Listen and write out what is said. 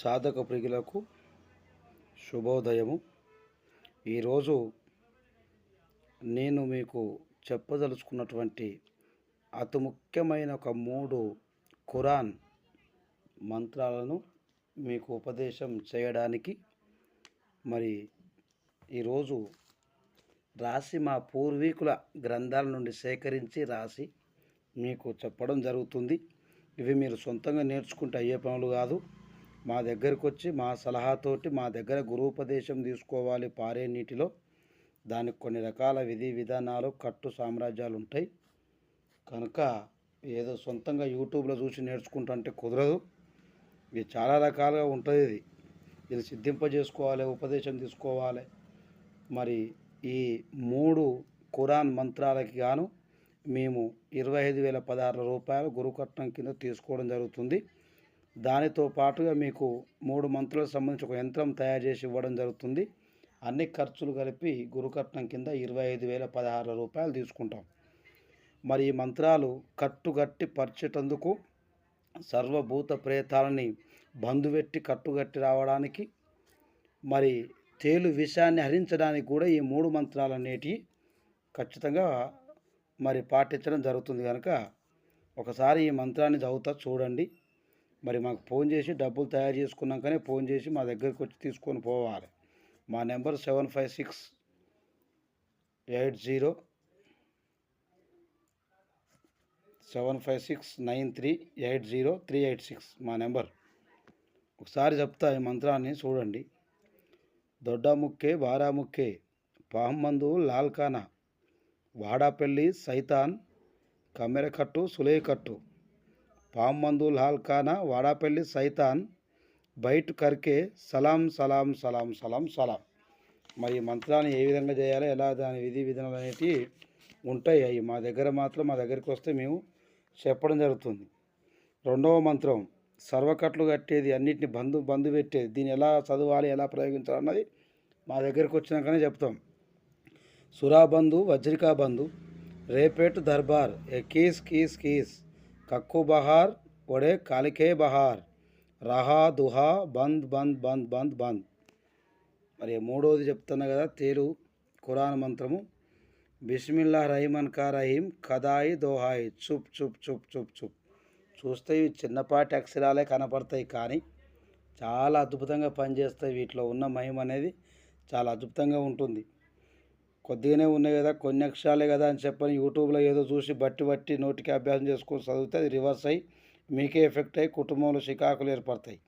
సాధక ప్రియులకు శుభోదయము. ఈరోజు నేను మీకు చెప్పదలుచుకున్నటువంటి అతి ముఖ్యమైన ఒక మూడు ఖురాన్ మంత్రాలను మీకు ఉపదేశం చేయడానికి మరి ఈరోజు రాసి మా పూర్వీకుల గ్రంథాల నుండి సేకరించి రాసి మీకు చెప్పడం జరుగుతుంది. ఇవి మీరు సొంతంగా నేర్చుకుంటే అయ్యే పనులు కాదు. మా దగ్గరకు వచ్చి మా సలహాతోటి మా దగ్గర గురూపదేశం తీసుకోవాలి పారే నీటిలో. దానికి కొన్ని రకాల విధి విధానాలు కట్టు సామ్రాజ్యాలు ఉంటాయి కనుక ఏదో సొంతంగా యూట్యూబ్లో చూసి నేర్చుకుంటుంటే కుదరదు. ఇది చాలా రకాలుగా ఉంటుంది ఇది. ఇది సిద్ధింపజేసుకోవాలి ఉపదేశం తీసుకోవాలి. మరి ఈ మూడు ఖురాన్ మంత్రాలకి గాను మేము ఇరవై ఐదు వేల పదహారు రూపాయలు గురుకట్నం కింద తీసుకోవడం జరుగుతుంది. దానితో పాటుగా మీకు మూడు మంత్రులకు సంబంధించి ఒక యంత్రం తయారు చేసి ఇవ్వడం జరుగుతుంది. అన్ని ఖర్చులు కలిపి గురుకట్నం కింద ఇరవై ఐదు వేల పదహారు రూపాయలు తీసుకుంటాం. మరి ఈ మంత్రాలు కట్టుగట్టి పరిచేటందుకు సర్వభూత ప్రేతాలని బంధువెట్టి కట్టుగట్టి రావడానికి మరి తేలు విషాన్ని హరించడానికి కూడా ఈ మూడు మంత్రాలు అనేటివి ఖచ్చితంగా మరి పాటించడం జరుగుతుంది కనుక ఒకసారి ఈ మంత్రాన్ని చదువుతా చూడండి. మరి మాకు ఫోన్ చేసి డబ్బులు తయారు చేసుకున్నాకనే ఫోన్ చేసి మా దగ్గరికి వచ్చి తీసుకొని పోవాలి. మా number seven five six eight zero seven five six nine three eight zero three eight six మా నెంబర్. ఒకసారి చెప్తా ఈ మంత్రాన్ని చూడండి. దొడ్డ ముక్కే బారా ముక్కే పాహమ్మందు లాల్ఖానా వాడాపల్లి సైతాన్ కమ్మెరకట్టు సులేకట్టు. పామ్మందు లాల్కానా వాడాపల్లి సైతాన్ బయట కరికే సలాం సలాం సలాం సలాం సలాం. మరి ఈ మంత్రాన్ని ఏ విధంగా చేయాలో ఎలా దాని విధి విధానాలు అనేటివి ఉంటాయి. అవి మా దగ్గర మాత్రం మా దగ్గరికి వస్తే మేము చెప్పడం జరుగుతుంది. రెండవ మంత్రం సర్వకట్లు కట్టేది అన్నిటిని బంధు బంధు పెట్టేది. దీన్ని ఎలా చదవాలి ఎలా ప్రయోగించాలన్నది మా దగ్గరికి వచ్చినాకనే చెప్తాం. సురాబంధు వజ్రికా బంధు రేపేట్ దర్బార్ ఏ కీస్ కీస్ కీస్. కక్కు బహార్ ఒడే కాలికే బహార్. రహా దుహా బంద్ బంద్ బంద్ బంద్ బంద్. మరి మూడవది చెప్తున్నా కదా తేరు ఖురాన్ మంత్రము. బిస్మిల్లా రహీమన్ కా రహీం కదాయి దోహాయి. చుప్ చుప్ చుప్ చుప్ చుప్. చూస్తే ఇవి చిన్నపాటి అక్షరాలే కనపడతాయి కానీ చాలా అద్భుతంగా పనిచేస్తాయి వీటిలో ఉన్న మహిమ అనేది. చాలా అద్భుతంగా ఉంటుంది. కొద్దిగానే ఉన్నాయి కదా కొన్ని అక్షరాలే కదా అని చెప్పని యూట్యూబ్లో ఏదో చూసి బట్టి బట్టి నోటికి అభ్యాసం చేసుకొని చదివితే అది రివర్స్ అయ్యి మీకే ఎఫెక్ట్ అయ్యి కుటుంబంలో చికాకులు ఏర్పడతాయి.